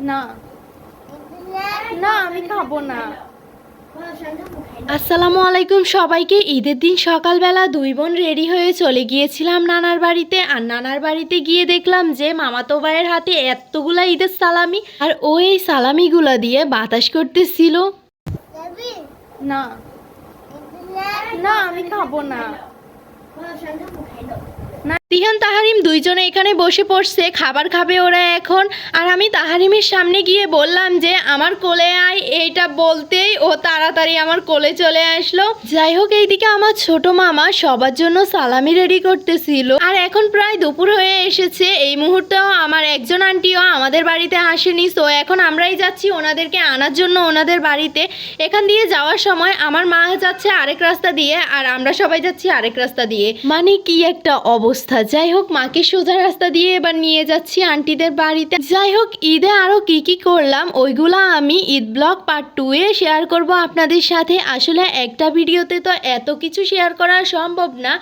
না। না, আমি খাব না। আসসালামু আলাইকুম সবাইকে। ঈদের দিন সকালবেলা দুই বোন রেডি হয়ে চলে গিয়েছিলাম নানার বাড়িতে। আর নানার বাড়িতে গিয়ে দেখলাম যে মামাতো ভাইয়ের হাতে এতগুলা ঈদের সালামি। আর ও এই সালামিগুলা দিয়ে বাতাস করতেছিল। না। না, আমি খাব না। তাহারিম দুইজনে এখানে বসে পড়ছে, খাবার খাবে ওরা এখন। আর আমি তাহারিমের সামনে গিয়ে বললাম যে, আমার কোলে আয়, এইটা বলতেই ও তাড়াতাড়ি আমার কোলে চলে আসলো। যাই হোক, এইদিকে আমার ছোট মামা সবার জন্য সালামি রেডি করতেছিল। আর এখন প্রায় দুপুর হয়ে এসেছে, এই মুহূর্তেও আমার একজন আন্টিও আমাদের বাড়িতে আসেনি সো এখন আমরাই যাচ্ছি ওনাদেরকে আনার জন্য ওনাদের বাড়িতে। এখান দিয়ে যাওয়ার সময় আমার মা যাচ্ছে আরেক রাস্তা দিয়ে আর আমরা সবাই যাচ্ছি আরেক রাস্তা দিয়ে। মানে কি একটা অবস্থা? যাই হোক, মাকে সোজা রাস্তা দিয়ে এবার নিয়ে যাচ্ছি আন্টিদের বাড়িতে। যাই হোক, ঈদে আরও কি কি করলাম, ওইগুলা আমি ঈদ ব্লগ পার্ট টু এ শেয়ার করব আপনাদের সাথে। আসলে একটা ভিডিওতে তো এত কিছু শেয়ার করা সম্ভব না।